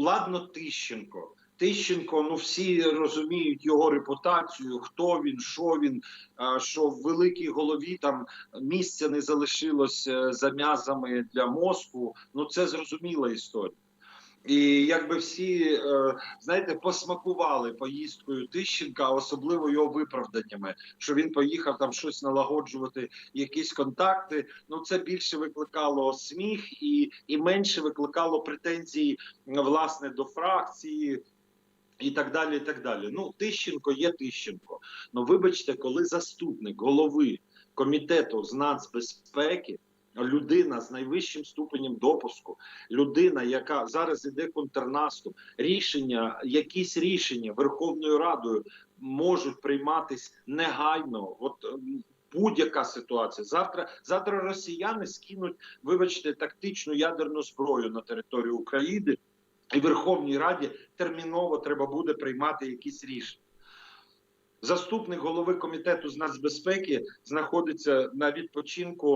ладно, Тищенко. Тищенко, ну всі розуміють його репутацію, хто він, що він, що в великій голові там місця не залишилось е, за м'язами для мозку. Ну це зрозуміла історія. І якби всі е, знаєте, посмакували поїздкою Тищенка, особливо його виправданнями, що він поїхав там щось налагоджувати, якісь контакти. Ну це більше викликало сміх і, і менше викликало претензій власне до фракції. І так далі, і так далі. Ну, Тищенко є Тищенко. Ну, вибачте, коли заступник голови комітету з нацбезпеки, людина з найвищим ступенем допуску, людина, яка зараз іде контрнаступ, рішення, якісь рішення Верховною Радою можуть прийматись негайно. От ем, будь-яка ситуація. Завтра, завтра росіяни скинуть, вибачте, тактичну ядерну зброю на територію України. І Верховній Раді терміново треба буде приймати якісь рішення. Заступник голови комітету з нацбезпеки знаходиться на відпочинку